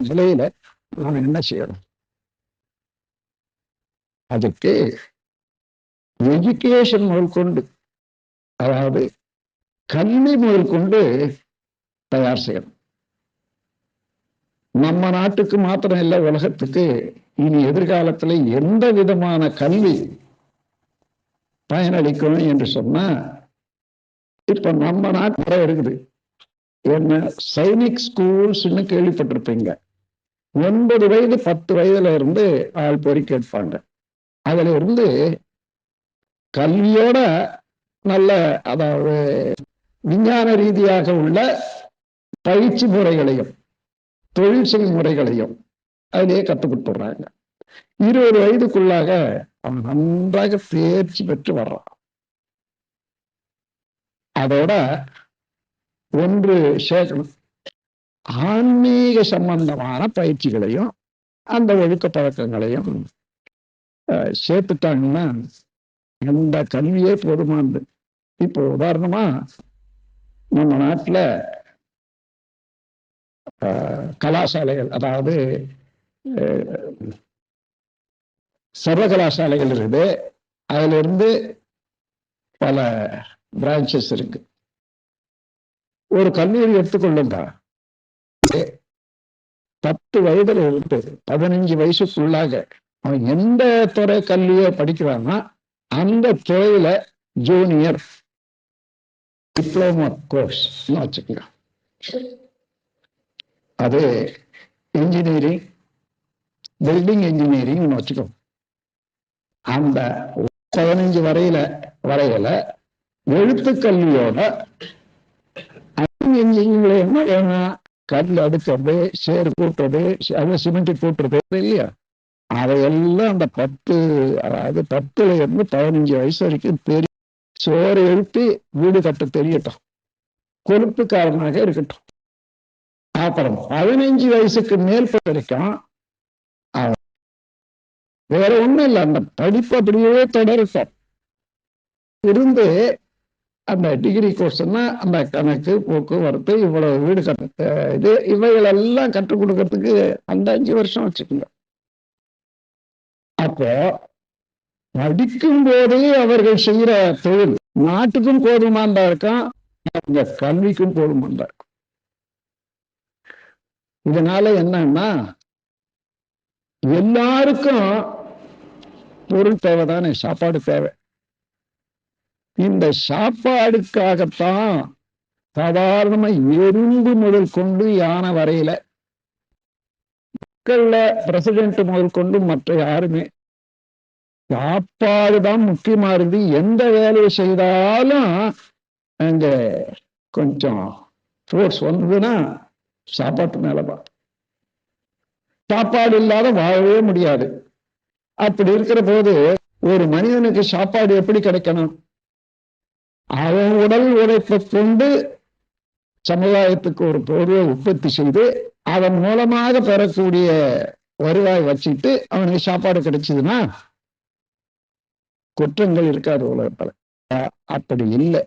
நிலையில நாம் என்ன செய்யணும் அதுக்கு எஜுகேஷன் முதற்கொண்டு அதாவது கல்வி முதல் கொண்டு தயார் செய்யணும். நம்ம நாட்டுக்கு மாத்திரம் இல்லை உலகத்துக்கு இனி எதிர்காலத்துல எந்த விதமான கல்வி பயனளிக்கும் என்று சொன்னா இப்ப நம்ம நாட்டு இருக்குது. என்ன சைனிக் ஸ்கூல்ஸ்னு கேள்விப்பட்டிருப்பீங்க. ஒன்பது வயது பத்து வயதுல இருந்து ஆள் பொறி கேட்பாங்க. அதுல இருந்து கல்வியோட நல்ல அதாவது விஞ்ஞான ரீதியாக உள்ள பயிற்சி முறைகளையும் தொழில் செய்யும் முறைகளையும் அதிலேயே கற்றுக் கொடுத்துடுறாங்க. இருபது வயதுக்குள்ளாக அவன் நன்றாக தேர்ச்சி பெற்று வர்றான். அதோட ஒன்று சேர்க்கணும் ஆன்மீக சம்பந்தமான பயிற்சிகளையும் அந்த ஒழுக்க பழக்கங்களையும் சேர்த்துட்டாங்கன்னா அந்த கல்வியே போதுமானது. இப்போ உதாரணமா நம்ம நாட்டில் கலாசாலைகள் அதாவது சர்வகலாசாலைகள் இருக்குது. அதுல இருந்து பல பிரான்ச்சஸ் இருக்கு. ஒரு கல்லூரி எடுத்துக்கொள்ளுங்க. பத்து வயதுல இருந்து பதினஞ்சு வயசுக்குள்ளாக அவன் எந்த துறை கல்விய படிக்கிறான்னா அந்த துறையில ஜூனியர் டிப்ளமோ கோர்ஸ் வச்சுக்கோங்க. அது இன்ஜினியரிங் பில்டிங் இன்ஜினியரிங் வச்சுக்கோ அந்த பதினஞ்சு வரையில வரையில எழுத்து கல்வியோட இன்ஜினியரிங்ல என்ன வேணும்? கல் அடுத்தது சேர் கூட்டுறது அதை சிமெண்ட் கூட்டுறது இல்லையா? அதையெல்லாம் அந்த பத்து அதாவது பத்துல இருந்து பதினஞ்சு வயசு வரைக்கும் தெரியும் சோறு எழுப்பி வீடு கட்ட தெரியட்டும். கொழுப்புக்காரனாக இருக்கட்டும். அப்புறம் பதினஞ்சு வயசுக்கு மேல் வரைக்கும் வேற ஒண்ணும் இல்லை அந்த படிப்பு அப்படியே தொடரட்டும் இருந்து அந்த டிகிரி கோர்ஸ்னா அந்த கணக்கு போக்குவரத்து இவ்வளவு வீடு கட்ட இது இவைகளெல்லாம் கற்றுக் கொடுக்கறதுக்கு அந்த அஞ்சு வருஷம் வச்சுக்கோங்க. அப்போ படிக்கும் போதே அவர்கள் செய்யற தொழில் நாட்டுக்கும் போதுமாண்டா இருக்கும் அவங்க கல்விக்கும் போதுமாண்டா இருக்கும். இதனால என்னன்னா எல்லாருக்கும் பொருள் தேவைதானே சாப்பாடு தேவை. இந்த சாப்பாடுக்காகத்தான் சாதாரணமா எறும்பு முதல் கொண்டு யானை வரையில மக்கள்ல பிரசிடென்ட் முதல் கொண்டு மற்ற யாருமே. சாப்பாடு தான் முக்கியமா இருந்து எந்த வேலையை செய்தாலும் அங்க கொஞ்சம் ஃபோர்ஸ் வந்ததுன்னா சாப்பாட்டு மேலதான் சாப்பாடு இல்லாத வாழவே முடியாது. அப்படி இருக்கிற போது ஒரு மனிதனுக்கு சாப்பாடு எப்படி கிடைக்கணும்? அவன் உடல் உழைப்பை கொண்டு சமுதாயத்துக்கு ஒரு பொருளை உற்பத்தி செய்து அதன் மூலமாக பெறக்கூடிய வருவாய் வச்சுட்டு அவனுக்கு சாப்பாடு கிடைச்சதுன்னா குற்றங்கள் இருக்காது உலகத்துல. அப்படி இல்லை.